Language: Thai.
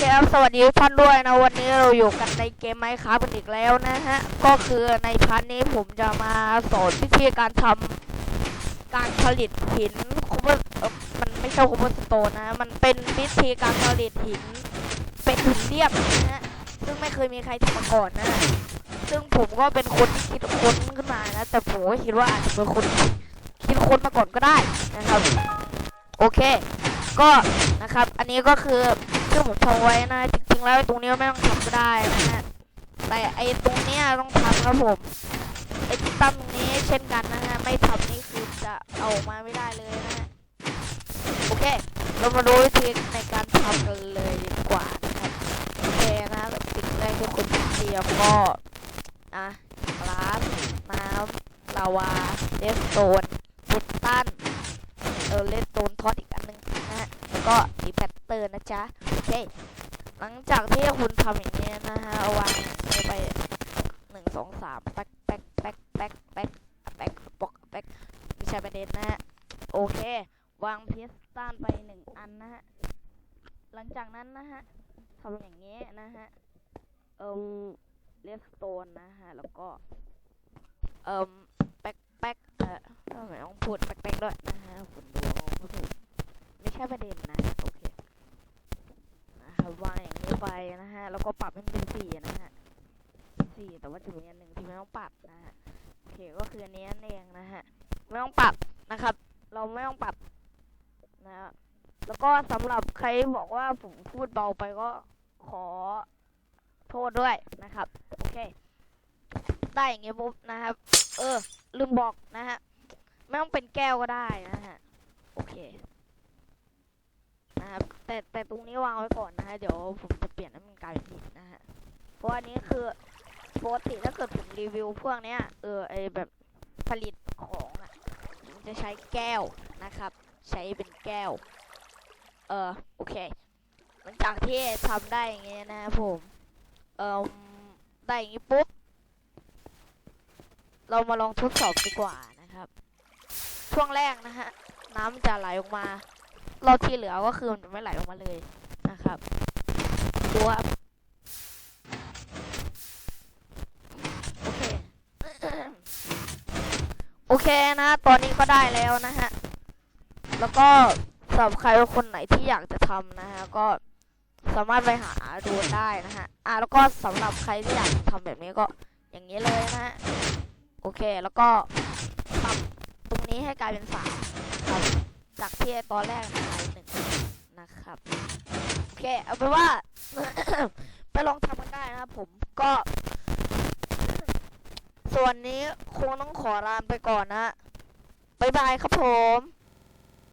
คครับสวัสดีทุกท่านด้วยนะวันนี้เราอยู่กันในเกมไมค์ครับกันอีกแล้วนะฮะ ก็คือในพาร์ทนี้ผมจะมาสอนวิธีการทำการผลิตหินคูเปอร์มันไม่ใช่คูเปอร์สโตนนะ มันเป็นวิธีการผลิตหิน เป็นหินเรียบนะฮะ ซึ่งไม่เคยมีใครทำมาก่อนนะ ซึ่งผมก็เป็นคนที่คิดค้นขึ้นมานะ แต่ผมก็คิดว่าอาจจะเป็นคนคิดค้นมาก่อนก็ได้นะครับ โอเค ก็นะครับ อันนี้ก็คือ ที่ผมทำไว้นะ จริงๆแล้วตรงนี้ไม่ต้องทำก็ได้นะฮะแต่ไอ้ตรงเนี้ยต้องทำครับผมไอ้ที่ตั้งตรงนี้เช่นกันนะฮะไม่ทำนี่คือจะเอาอกมาไม่ได้เลยนะฮะโอเค เรามาดูวิธีในการทำกันเลยดีกว่านะครับโอเคนะสิ่งแรกที่คุณต้องเตรียมก็อะกลาสน้ำลาวาเลสโตนพุตตันเออเลส จ๊ะโอเคหลังจากที่คุณทำอย่างนี้นะฮะเอาวางไปหนึ่งสองสามแป๊กแป๊กแป๊กแป๊กแป๊กแป๊กปอกแป๊กไม่ใช่ประเด็นนะฮะโอเค วางพิสตันไปหนึ่งอันนะฮะหลังจากนั้นนะฮะทำอย่างนี้นะฮะเอิมเลสโตนนะฮะแล้วก็เอิมแป๊กแป๊กเออทำไมต้องพูดแป๊กแป๊กด้วยนะฮะคุณดูไม่ถูกไม่ใช่ประเด็นนะ โอเค นะครับวางอย่างนี้ ไปนะฮะ แล้วก็ปรับให้มันเป็นสี่นะฮะสี่แต่ว่าจะมีอันหนึ่งที่ไม่ต้องปรับนะฮะโอเคก็คืออันนี้นั่นเองนะฮะไม่ต้องปรับนะครับ เราไม่ต้องปรับนะฮะแล้วก็สำหรับใครบอกว่าผมพูดเบาไปก็ขอโทษด้วยนะครับโอเค ได้อย่างเงี้ยปุ๊บนะครับ เออ ลืมบอกนะฮะไม่ต้องเป็นแก้วก็ได้นะฮะโอเคนะครับแต่แต่ตรงนี้วางไว้ก่อน อันนี้คือปกติถ้าเกิดผมรีวิวพวกเนี้ยเออไอแบบผลิตของอะผมจะใช้แก้วนะครับ ใช้เป็นแก้ว เออโอเค หลังจากที่ทำได้อย่างเงี้ยนะครับผม เออได้อย่างงี้ปุ๊บ เรามาลองทดสอบดีกว่านะครับ ช่วงแรกนะฮะน้ำจะไหลออกมา เราที่เหลือก็คือมันจะไม่ไหลออกมาเลยนะครับ ดูครับโอเค โอเคนะ ตอนนี้ก็ได้แล้วนะฮะ แล้วก็สำหรับใครคนไหนที่อยากจะทำนะฮะ ก็สามารถไปหาดูได้นะฮะ อะแล้วก็สำหรับใครที่อยากทำแบบนี้ก็อย่างนี้เลยนะฮะ โอเค แล้วก็ปรับตรงนี้ให้กลายเป็นสามครับจากที่ตอนแรกนะหนึ่งนะครับ โอเค เอาเป็นว่า ไปลองทำกันได้นะครับผมก็ ส่วนนี้คงต้องขอลาไปก่อนนะบ๊ายบายครับผม